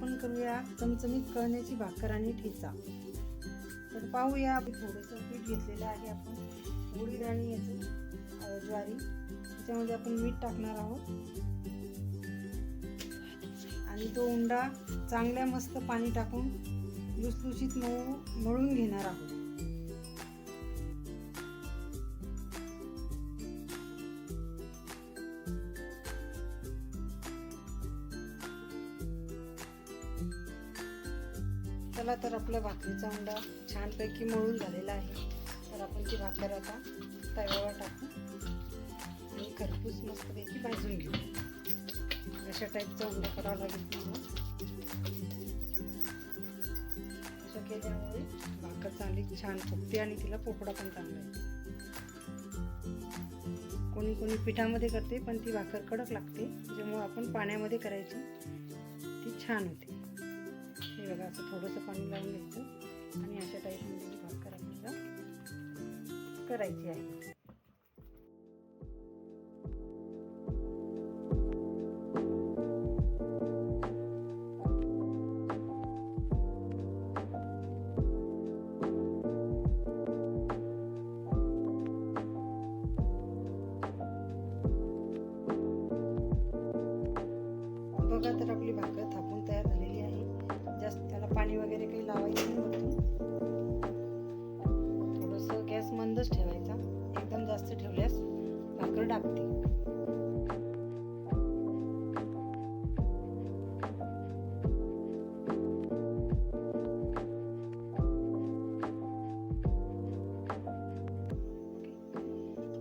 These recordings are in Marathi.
आपण करूया चमचमीत कळण्याची भाकर आणि ठेचा. तर पाहूया थोडंसं पीठ घेतलेलं आहे आपण. उडीद आणि याचं ज्वारी. त्याच्यामध्ये आपण मीठ टाकणार आहोत. आणि तो उंडा चांगल्या मस्त पाणी टाकून लुसलुशीत मऊ मळून घेणार आहोत. चला तर आपला भाकरीचा उंडा छानपैकी मळून झालेला आहे. तर आपण ती भाकर आता तव्यावर टाकू आणि खरपूस मस्तपैकी भाजून घेऊ. अशा टाईपचा उंडा करावा लागेल तुम्हाला. असं केल्यामुळे भाकर चांगली छान फुगते आणि तिला पोपडा पण चांगला येतो. कोणी कोणी पिठामध्ये करते पण ती भाकर कडक लागते. त्याच्यामुळे आपण पाण्यामध्ये करायची ती छान होते. बघा असं थोडंसं पाणी लावून घ्यायचं. आणि अशा टाईपमध्ये ही भाकर आपल्याला करायची आहे. बघा तर आपली त्याला पाणी वगैरे काही लावायचं नाही थोडंसं गॅस मंदच ठेवायचा. एकदम जास्त ठेवल्यास भाकर डागते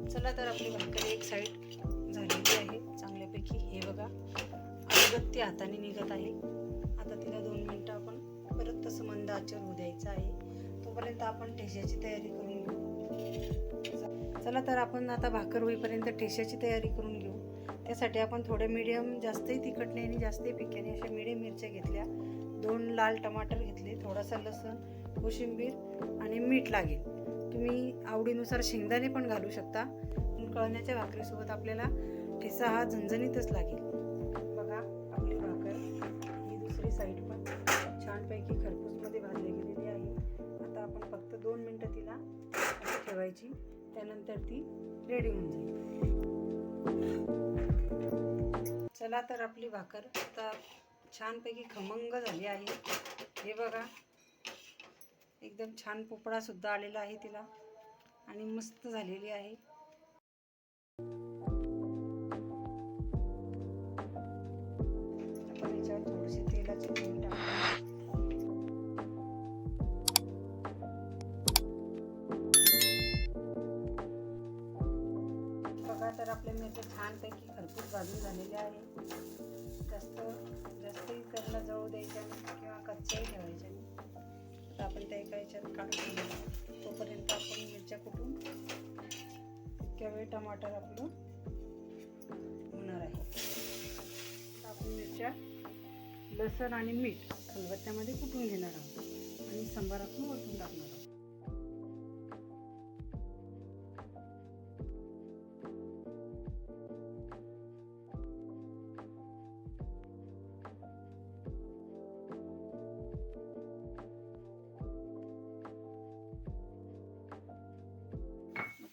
चला तर आपली भाकर एक साईड झालेली आहे. चांगल्यापैकी हे बघा. अगदी हाताने निघत आहे. आता तिला दोन मिनटं तसं मंद आचर होऊ द्यायचं आहे. तोपर्यंत आपण ठेश्याची तयारी करून घेऊ. चला तर आपण आता भाकर होईपर्यंत ठेश्याची तयारी करून घेऊ. त्यासाठी आपण थोडे मिडियम जास्तही तिखट नाही आणि जास्तही पिक्याने अशा मिडियम मिरच्या घेतल्या. दोन लाल टमाटर घेतले थोडासा लसूण कोशिंबीर आणि मीठ लागेल. तुम्ही आवडीनुसार शेंगदाणे पण घालू शकता. पण कळण्याच्या भाकरीसोबत आपल्याला ठेसा हा झणझणीतच लागेल. बघा आपली भाकर ही दुसरी साईड दोन ठेवायची. त्यानंतर ती रेडी होऊन जाईल. चला तर आपली भाकर आता छानपैकी खमंग झाली आहे. हे बघा. एकदम छान पोपडासुद्धा आलेला आहे तिला. आणि मस्त झालेली आहे. आपण याच्यावर थोडीशी तेलाची तर छानपैकी खरपूस भाजून झालेले आहे जास्त जास्तही त्याला जळू द्यायच्या किंवा कच्च्याही ठेवायच्या तर आपण त्या एका याच्यात काढून घेऊ तोपर्यंत आपण मिरच्या कुठून इतक्या वेळ टमाटर आपलं होणार आहे. तर आपण मिरच्या लसण आणि मीठ खलबत्त्यामध्ये कुठून घेणार आहोत? आणि सांबार आपण ओतून टाकणार आहोत.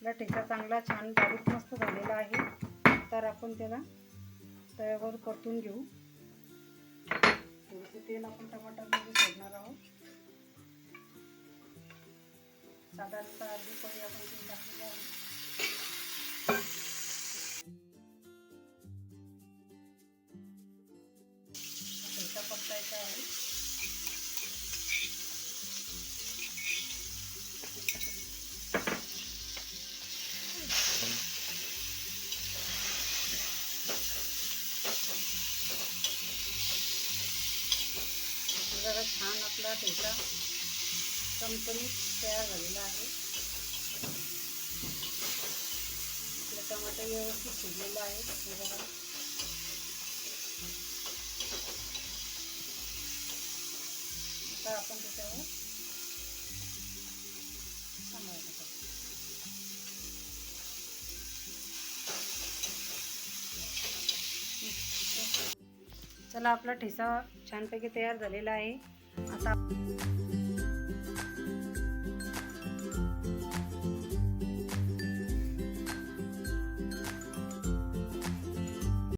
आपला ठेचा चांगला छान बारीक मस्त झालेला आहे. तर आपण त्याला तव्यावर परतून घेऊ. थोडंसं तेल आपण टमाटरमध्ये सोडणार आहोत. साधारणतः अर्धी पोळी आपण तेल टाकलेलं आहे. ठेचा आहे. आपला ठेचा चमचमीत तयार झालेला आहे. टमाटा व्यवस्थित शिजलेला आहे. हे बघा. आता आपण त्याच्यावर चला आपला ठेसा छानपैकी तयार झालेला आहे. 大